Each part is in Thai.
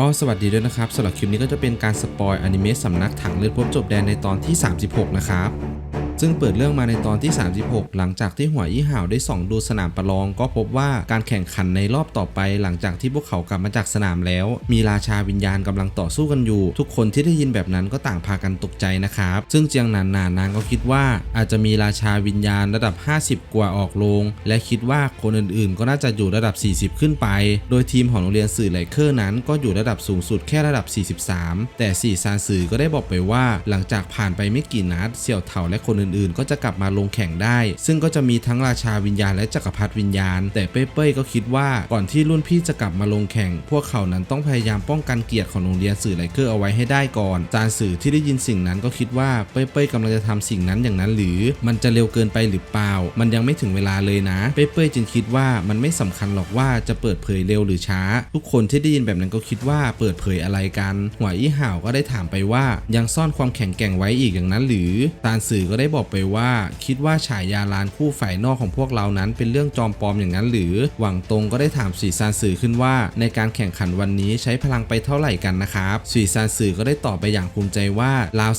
ก็สวัสดีด้วยนะครับสำหรับคลิปนี้ก็จะเป็นการสปอยอนิเมะสำนักถังเลือดพบจบแดนในตอนที่ 36 นะครับ ซึ่งเปิดเรื่องมาในตอนที่ 36 หลังจากที่หัวอี้ห่าวได้ส่องดูสนามประลอง ก็พบว่าการแข่งขันในรอบต่อไป หลังจากที่พวกเขากลับมาจากสนามแล้ว มีราชาวิญญาณกำลังต่อสู้กันอยู่ ทุกคนที่ได้ยินแบบนั้นก็ต่างพากันตกใจนะครับ ซึ่งเจียงหนานนานนางก็คิดว่าอาจจะมีราชาวิญญาณระดับ 50 กว่าออกโรงและคิดว่าคนอื่นๆ ก็น่าจะอยู่ระดับ 40 ขึ้นไป โดยทีมของโรงเรียนสื่อไหลเคอร์นั้น ก็อยู่ระดับสูงสุดแค่ระดับ 43 แต่สี่ซานสื่อก็ได้บอกไปว่า หลังจากผ่านไปไม่กี่นัดเสี่ยวเถาและคนอื่นๆ ก็จะกลับมาลงแข่งได้ ซึ่งก็จะมีทั้งราชาวิญญาณและจักรพรรดิวิญญาณ แต่เป้เป้ยก็คิดว่าก่อนที่รุ่นพี่จะกลับมาลงแข่ง พวกเขานั้นต้องพยายามป้องกันเกียรติของโรงเรียนสื่อไลเคอร์เอาไว้ให้ได้ก่อนจานสื่อที่ได้ยินสิ่งนั้นก็คิดว่าเป้เป้ยกำลังจะทำสิ่งนั้นอย่างนั้นหรือ มันจะเร็วเกินไปหรือเปล่า มันยังไม่ถึงเวลาเลยนะ เป้เป้ยจึงคิดว่ามันไม่สำคัญหรอกว่าจะเปิดเผยเร็วหรือช้า ทุกคนที่ได้ยินแบบนั้นก็คิดว่าเปิดเผยอะไรกันหัวอี้ห่าวก็ได้ถามไปว่า ยังซ่อนความแข็งแกร่งไว้อีกอย่างนั้นหรือตานสื่อก็ได้บอกไปว่า คิดว่าฉายาลานคู่ฝ่ายนอกของพวกเรานั้น เป็นเรื่องจอมปลอมอย่างนั้นหรือ หวังตรงก็ได้ถามสีซานสื่อขึ้นว่า ในการแข่งขันวันนี้ใช้พลังไปเท่าไหร่กันนะครับสีซานสื่อก็ได้ตอบไปอย่างภูมิใจว่าราว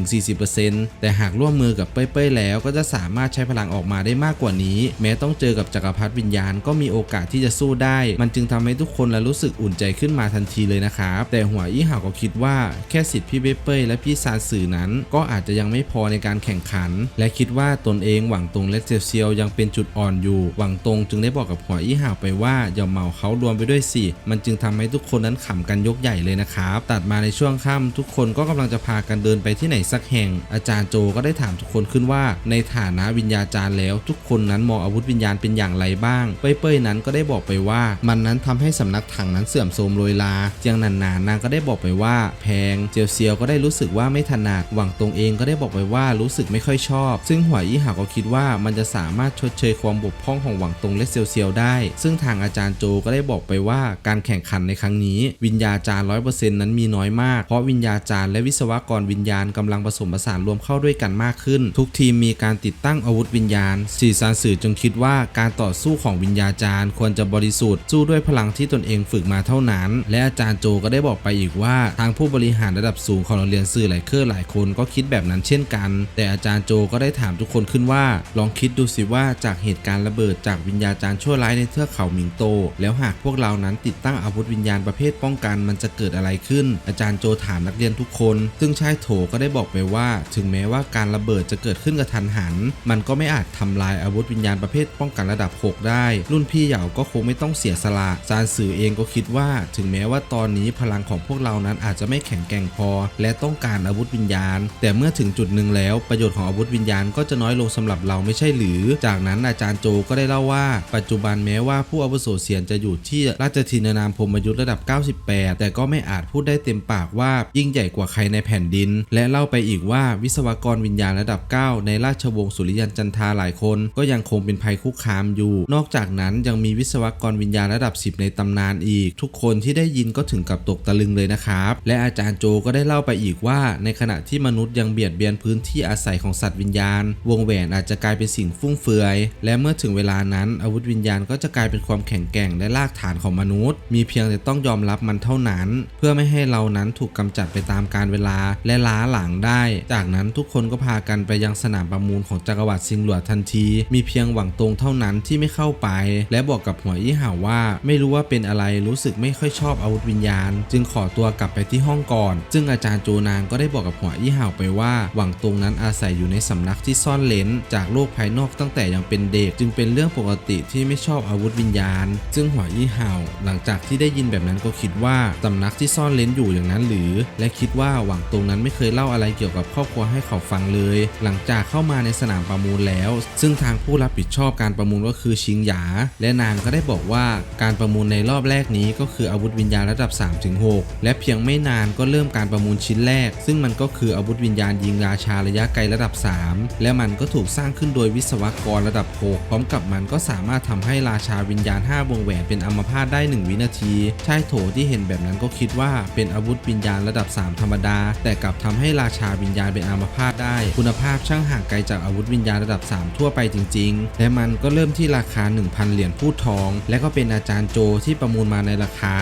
30-40%แต่หากร่วมมือกับเป้ยๆแล้วก็จะสามารถใช้พลังออกมาได้มากกว่านี้ แม้ต้องเจอกับจักรพรรดิวิญญาณก็มีโอกาสที่จะสู้ได้ มันจึงทำให้ทุกคนละรู้สึกอุ่นใจขึ้นมาทันทีเลยนะครับ แต่หัวอี้ห่าวก็คิดว่าแค่สิทธิ์พี่เป้ยๆและพี่ซานสื่อนั้น ก็อาจจะยังไม่พอในการแข่งขันและคิดว่าตนเองหวังตรงและเซียวเซียวยังเป็นจุดอ่อนอยู่ หวังตรงจึงได้บอกกับหัวอี้ห่าวไปว่าอย่าเมาเขารวมไปด้วยสิ มันจึงทำให้ทุกคนนั้นขำกันยกใหญ่เลยนะครับ ตัดมาในช่วงค่ำทุกคนก็กำลังจะพากันเดินไปที่ไหนสักแห่ง อาจารย์โจก็ได้ถามทุกคนขึ้นว่า ในฐานะวิญญาจารย์แล้ว ทุกคนนั้นมองอาวุธวิญญาณเป็นอย่างไรบ้างเป้ยๆนั้นก็ได้บอกไปว่า มันนั้นทำให้สำนักถังนั้นเสื่อมโทรมโรยลาเจียงนันนานนางก็ได้บอกไปว่า แพงเจียวเซียวก็ได้รู้สึกว่าไม่ถนัดหวังตรงเองก็ได้บอกไปว่ารู้สึกไม่ค่อยชอบ ซึ่งหัวอี้หาวก็คิดว่ามันจะสามารถชดเชยความบกพร่องของหวังตรงและเซียวเซียวได้ ซึ่งทางอาจารย์โจก็ได้บอกไปว่าการแข่งขันในครั้งนี้ วิญญาจารย์ร้อยเปอร์เซ็นต์นั้นมีน้อยมาก เพราะวิญญาจารย์และวิศวกรวิญญาณกำลังผสมผสานรวมเข้าด้วยกันมากขึ้น ทุกทีมมีการติดตั้งอาวุธวิญญาณสีซานสื่อจึงคิดว่าการต่อสู้ของวิญญาจารย์ ควรจะบริสุทธิ์สู้ด้วยพลังที่ตนเองฝึกมาเท่านั้น และอาจารย์โจก็ได้บอกไปอีกว่า ทางผู้บริหารระดับสูงของโรงเรียนสื่อหลายเครือหลายคนก็คิดแบบนั้นเช่นกัน แต่อาจารย์ารย์โจก็ได้ถามทุกคนขึ้นว่า ลองคิดดูสิว่าจากเหตุการณ์ระเบิดจากวิญญาจารย์ชั่วร้ายในเทือกเขาหมิงโต แล้วหากพวกเรานั้นติดตั้งอาวุธวิญญาณประเภทป้องกันมันจะเกิดอะไรขึ้น อาจารย์โจถามนักเรียนทุกคน ซึ่งชายโถก็ได้บอกไปว่า ถึงแม้ว่าการระเบิดจะเกิดขึ้นกระทันหัน มันก็ไม่อาจทำลายอาวุธวิญญาณประเภทป้องกันระดับ 6 ได้ รุ่นพี่เหยาก็คงไม่ต้องเสียสละจานสื่อเองก็คิดว่า ถึงแม้ว่าตอนนี้พลังของพวกเรานั้นอาจจะไม่แข็งแกร่งพอ และต้องการอาวุธวิญญาณ แต่เมื่อถึงจุดหนึ่งแล้วประโยชน์ของอาวุธวิญญาณก็จะน้อยลงสำหรับเราไม่ใช่หรือ จากนั้นอาจารย์โจก็ได้เล่าว่า ปัจจุบันแม้ว่าผู้อาวุโสเสียนจะอยู่ที่ราชทินานามพรมยุทธ์ระดับ 98 แต่ก็ไม่อาจพูดได้เต็มปากว่ายิ่งใหญ่กว่าใครในแผ่นดิน และเล่าไปอีกว่าวิศวกรวิญญาณระดับ 9 ในราชวงศ์สุริยันจันทาหลายคน ก็ยังคงเป็นภัยคุกคามอยู่ นอกจากนั้นยังมีวิศวกรวิญญาณระดับ 10 ในตำนานอีก ทุกคนที่ได้ยินก็ถึงกับตกตะลึงเลยนะครับ และอาจารย์โจก็ได้เล่าไปอีกว่า ในขณะที่มนุษย์ยังเบียดเบียนพื้นที่อาศัยของสัตว์วิญญาณ วงแหวนอาจจะกลายเป็นสิ่งฟุ่มเฟือย และเมื่อถึงเวลานั้น อาวุธวิญญาณก็จะกลายเป็นความแข็งแกร่งและรากฐานของมนุษย์ มีเพียงแต่ต้องยอมรับมันเท่านั้น เพื่อไม่ให้เรานั้นถูกกำจัดไปตามกาลเวลาและล้าหลังได้ จากนั้นทุกคนก็พากันไปยังสนามประมูลของจักรวรรดิซิงหลวทันที มีเพียงหวังตรงเท่านั้นที่ไม่เข้าไป และบอกกับหัวอี้ห่าว่า ไม่รู้ว่าเป็นอะไรรู้สึกไม่ค่อยชอบอาวุธวิญญาณ จึงขอตัวกลับไปที่ห้องก่อน ซึ่งอาจารย์โจนางก็ได้บอกกับหัวอี้ห่าวไปว่าหวังตรงนั้นอาศัยอยูู่่ในสำนักที่ซ่อนเลนจากโลกภายนอกตั้งแต่ยังเป็นเด็ก จึงเป็นเรื่องปกติที่ไม่ชอบอาวุธวิญญาณ ซึ่งหัวอี้ห่า หลังจากที่ได้ยินแบบนั้นก็คิดว่าสำนักที่ซ่อนเลนอยู่อย่างนั้นหรือ และคิดว่าหวังตรงนั้นไม่เคยเล่าอะไรเกี่ยวกับครอบครัวให้เขาฟังเลย หลังจากเข้ามาในสนามประมูลแล้ว ซึ่งทางผู้รับผิดชอบการประมูลก็คือชิงหยา และนางก็ได้บอกว่าการประมูลในรอบแรกนี้ก็คืออาวุธวิญญาณระดับ 3-6 และเพียงไม่นานก็เริ่มการประมูลชิ้นแรก ซึ่งมันก็คืออาวุธวิญญาณยิงราชาระยะไกลระดับดับ 3 และมันก็ถูกสร้างขึ้นโดยวิศวกรระดับ 6 พร้อมกับมันก็สามารถทำให้ราชาวิญญาณ 5 วงแหวนเป็นอัมพาตได้ 1 วินาทีชายโถที่เห็นแบบนั้นก็คิดว่าเป็นอาวุธวิญญาณระดับ 3 ธรรมดา แต่กลับทำให้ราชาวิญญาณเป็นอัมพาตได้ คุณภาพช่างห่างไกลจากอาวุธวิญญาณระดับ 3 ทั่วไปจริง ๆ และมันก็เริ่มที่ราคา 1,000 เหรียญพูดทอง และก็เป็นอาจารย์โจที่ประมูลมาในราคา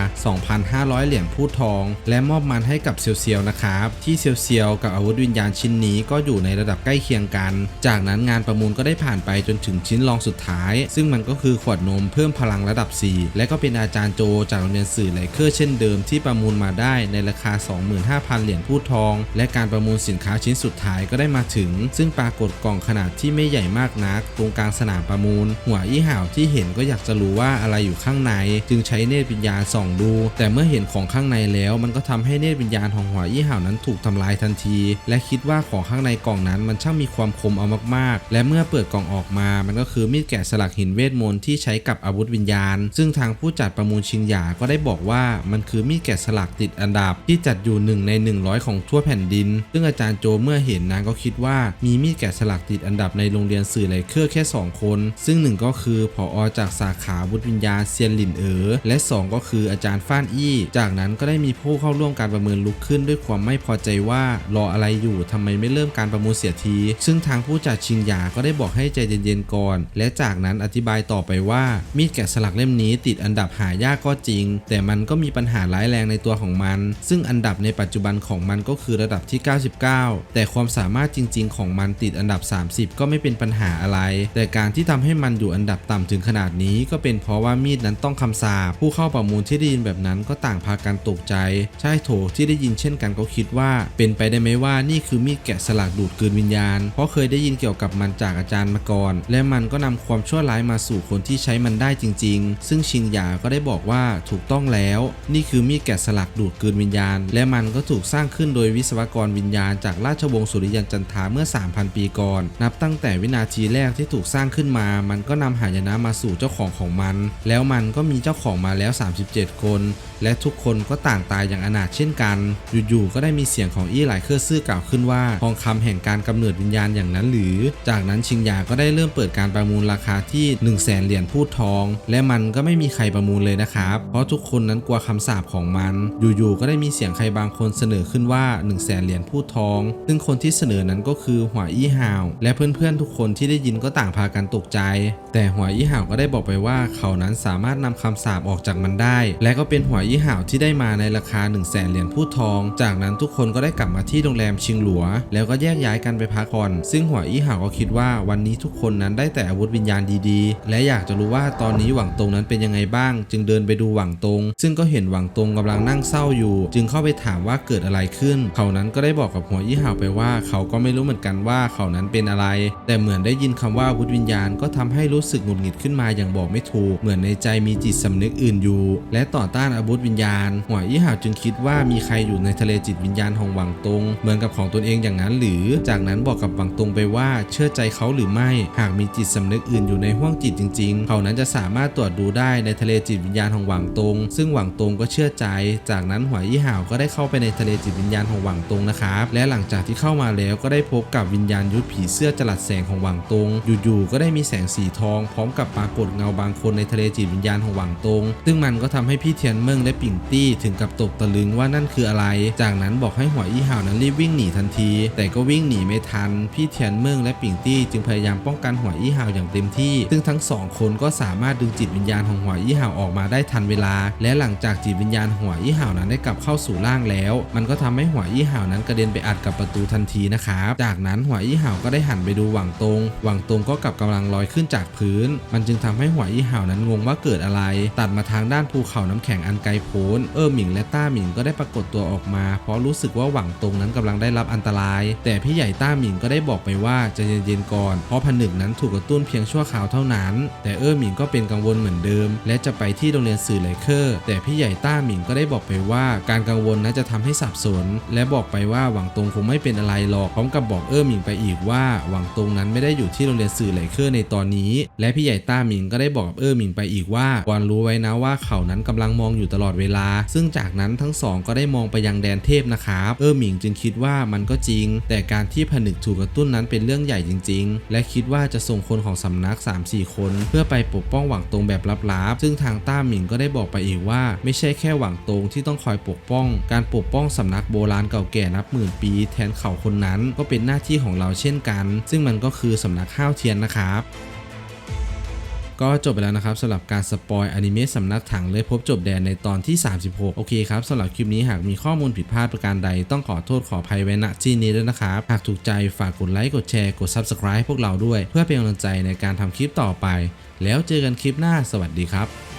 2,500 เหรียญพูดทอง และมอบมันให้กับเซียวเซียวนะครับที่เซียวเซียวกับอาวุธวิญญาณชิ้นนี้ก็อยู่ในระดับใกล้เคียงกัน จากนั้นงานประมูลก็ได้ผ่านไปจนถึงชิ้นรองสุดท้าย ซึ่งมันก็คือขวดนมเพิ่มพลังระดับ 4 และก็เป็นอาจารย์โจจากโรงเรียนสื่อไลเคอร์เช่นเดิมที่ประมูลมาได้ในราคา 25,000 เหรียญพูดทอง และการประมูลสินค้าชิ้นสุดท้ายก็ได้มาถึง ซึ่งปรากฏกล่องขนาดที่ไม่ใหญ่มากนัก ตรงกลางสนามประมูล หัวอี้ห่าวที่เห็นก็อยากจะรู้ว่าอะไรอยู่ข้างใน จึงใช้เนตรวิญญาณส่องดู แต่เมื่อเห็นของข้างในแล้ว มันก็ทำให้เนตรวิญญาณของหัวอี้ห่าวนั้นถูกทำลายทันที และคิดว่าของข้างในกล่องนั้นมันช่างมีความคมเอามากๆ และเมื่อเปิดกล่องออกมา มันก็คือมีดแกะสลักหินเวทมนต์ที่ใช้กับอาวุธวิญญาณ ซึ่งทางผู้จัดประมูลชิงหยาก็ได้บอกว่ามันคือมีดแกะสลักติดอันดับ ที่จัดอยู่หนึ่งใน 100 ของทั่วแผ่นดิน ซึ่งอาจารย์โจเมื่อเห็นนางก็คิดว่ามีมีดแกะสลักติดอันดับในโรงเรียนสื่อไลเคอร์แค่ 2 คน ซึ่งหนึ่งก็คือผอจากสาขาวุธวิญญาณเซียนหลินเอ๋อและ 2 ก็คืออาจารย์ฟ้านอี้ จากนั้นก็ได้มีผู้เข้าร่วมการประเมินลุกขึ้นด้วยความไม่พอใจว่ารออะไรอยู่ทำไมไม่เริ่มการประมูลเสียที ซึ่งทางผู้จัดชิงหยาก็ได้บอกให้ใจเย็นๆก่อน และจากนั้นอธิบายต่อไปว่า มีดแกะสลักเล่มนี้ติดอันดับหายากก็จริง แต่มันก็มีปัญหาร้ายแรงในตัวของมัน ซึ่งอันดับในปัจจุบันของมันก็คือระดับที่ 99 แต่ความสามารถจริง ๆ ของมันติดอันดับ 30 ก็ไม่เป็นปัญหาอะไร แต่การที่ทำให้มันอยู่อันดับต่ำถึงขนาดนี้ ก็เป็นเพราะว่ามีดนั้นต้องคำสาปผู้เข้าประมูลที่ได้ยินแบบนั้นก็ต่างพากันตกใจ ใช่โถที่ได้ยินเช่นกันก็คิดว่า เป็นไปได้ไหมว่านี่คือมีดแกะสลักดูดกลืนวิญญาณ เพราะเคยได้ยินเกี่ยวกับมันจากอาจารย์มาก่อน และมันก็นำความชั่วร้ายมาสู่คนที่ใช้มันได้จริง ๆ ซึ่งชิงหยาก็ได้บอกว่าถูกต้องแล้ว นี่คือมีดแกะสลักดูดกลืนวิญญาณ และมันก็ถูกสร้างขึ้นโดยวิศวกรวิญญาณจากราชวงศ์สุริยันจันทาเมื่อ 3,000 ปีก่อน นับตั้งแต่วินาทีแรกที่ถูกสร้างขึ้นมา มันก็นำหายนะมาสู่เจ้าของของมัน แล้วมันก็มีเจ้าของมาแล้ว 37 คน และทุกคนก็ต่างตายอย่างอนาถเช่นกัน อยู่ๆก็ได้มีเสียงของอี้หลายเครือซื่อกล่าวขึ้นว่าทองคำแห่งการกำเนิดวิญญาณอย่างนั้นหรือ จากนั้นชิงยาก็ได้เริ่มเปิดการประมูลราคาที่ 1 0 0 0 0แสนเหรียญพูดทอง และมันก็ไม่มีใครประมูลเลยนะครับ เพราะทุกคนนั้นกลัวคำสาปของมัน อยู่ๆก็ได้มีเสียงใครบางคนเสนอขึ้นว่า 1 0 0 0 0แสนเหรียญพูดทอง ซึ่งคนที่เสนอนั้นก็คือหัวอี้ห่าว และเพื่อนๆทุกคนที่ได้ยินก็ต่างพากันตกใจ แต่หัวอี้ห่าวก็ได้บอกไปว่าเขานั้นสามารถนำคำสาปออกจากมันได้ และก็เป็นหัวอห่าวที่ได้มาในราคา 1 0 0 0 0แสนเหรียญพูดทอง จากนั้นทุกคนก็ได้กลับมาที่โรงแรมชิงหลัว แล้วก็แยกย้ายกันไปพักผ่อน ซึ่งหัวอี้ห่าวก็คิดว่าวันนี้ทุกคนนั้นได้แต่อาวุธวิญญาณดีๆ และอยากจะรู้ว่าตอนนี้หวังตรงนั้นเป็นยังไงบ้าง จึงเดินไปดูหวังตรง ซึ่งก็เห็นหวังตรงกำลังนั่งเศร้าอยู่ จึงเข้าไปถามว่าเกิดอะไรขึ้น เขานั้นก็ได้บอกกับหัวอี้ห่าวไปว่าเขาก็ไม่รู้เหมือนกันว่าเขานั้นเป็นอะไร แต่เหมือนได้ยินคำว่าอาวุธวิญญาณก็ทำให้รู้สึกหงุดหงิดขึ้นมาอย่างบอกไม่ถูก เหมือนในใจมีจิตสำนึกอื่นอยู่ และต่อต้านอาวุธวิญญาณ หัวอี้ห่าวจึงคิดว่ามีใครอยู่ในทะเลจิตวิญญาณของหวังตง เหมือนกับของตนเองอย่างนั้นหรือ จากนั้นบอกกับหวังตงไปว่าเชื่อใจเขาหรือไม่ หากมีจิตสำนึกอื่นอยู่ในห้วงจิตจริง ๆ เขานั้นจะสามารถตรวจดูได้ในทะเลจิตวิญญาณของหวังตง ซึ่งหวังตงก็เชื่อใจ จากนั้นหัวอี้ห่าวก็ได้เข้าไปในทะเลจิตวิญญาณของหวังตงนะครับและหลังจากที่เข้ามาแล้วก็ได้พบกับวิญญาณยุทธผีเสื้อจลัดแสงของหวังตง อยู่ๆก็ได้มีแสงสีทอง พร้อมกับปรากฏเงาบางคนในทะเลจิตวิญญาณของหวังตง ซึ่งมันก็ทำให้พี่เทียนเมิงและปิ่งตี้ถึงกับตกตะลึงว่านั่นคืออะไร จากนั้นบอกให้หัวอี้ห่าวนั้นรีบวิ่งหนีทันที แต่ก็วิ่งหนีไม่ทัน พี่เทียนเมิงและปิ่งตี้จึงพยายามป้องกันหัวอี้ห่าวอย่างเต็มที่ ซึ่งทั้งสองคนก็สามารถดึงจิตวิญญาณของหัวอี้ห่าวออกมาได้ทันเวลา และหลังจากจิตวิญญาณหัวอี้ห่าวนั้นได้กลับเข้าสู่ร่างแล้ว มันก็ทำให้หัวอี้ห่าวนั้นกระเด็นไปอัดกับประตูทันทีนะครับ จากนั้นหัวอี้ห่าวก็ได้หันไปดูหวังตง หวังตงก็กลับกำลังลอยขึ้นจากพื้น มันจึงทำให้หัวอี้ห่าวนั้นงงว่าเกิดอะไร ตัดมาทางด้านภูเขาน้ำแข็งอันไกลโพ้นเออหมิงและต้าหมิงก็ได้ปรากฏตัวออกมา เพราะรู้สึกว่าหวังตรงนั้นกำลังได้รับอันตราย แต่พี่ใหญ่ต้าหมิงก็ได้บอกไปว่าจะเย็นๆก่อน เพราะผนึกนั้นถูกกระตุ้นเพียงชั่วคราวเท่านั้น แต่เออหมิงก็เป็นกังวลเหมือนเดิม และจะไปที่โรงเรียนสื่อไลเคอร์แต่พี่ใหญ่ต้าหมิงก็ได้บอกไปว่า การกังวลนั้นจะทำให้สับสน และบอกไปว่าหวังตรงคงไม่เป็นอะไรหรอกพร้อมกับบอกเออหมิงไปอีกว่าหวังตรงนั้นไม่ได้อยู่ที่โรงเรียนสื่อไลเคอร์ในตอนนี้ และพี่ใหญ่ต้าหมิงก็ได้บอกเออหมิงไปอีกว่าวานรู้ไว้นะว่าเขานั้นกำลังมองอยู่ตลอดเวลา ซึ่งจากนั้นทั้งสองก็ได้มองไปยังแดนเทพนะครับเออหมิงจึงคิดว่ามันก็จริง แต่การที่ผนึกถูกกระตุ้นนั้นเป็นเรื่องใหญ่จริง ๆ และคิดว่าจะส่งคนของสำนัก 3-4 คน เพื่อไปปกป้องหวังตรงแบบลับๆ ซึ่งทางต้าหมิงก็ได้บอกไปอีกว่า ไม่ใช่แค่หวังตรงที่ต้องคอยปกป้อง การปกป้องสำนักโบราณเก่าแก่นับหมื่นปี แทนเขาคนนั้นก็เป็นหน้าที่ของเราเช่นกัน ซึ่งมันก็คือสำนักข้าวเทียนนะครับ ก็จบไปแล้วนะครับสำหรับการสปอยอนิเมะสำนักถังเลยพบจบแดนในตอนที่ 36 โอเคครับสำหรับคลิปนี้หากมีข้อมูลผิดพลาดประการใดต้องขอโทษขออภัยไว้ณที่นี้ด้วยนะครับ หากถูกใจฝากกดไลค์กดแชร์กด Subscribe พวกเราด้วย เพื่อเป็นกำลังใจในการทำคลิปต่อไป แล้วเจอกันคลิปหน้าสวัสดีครับ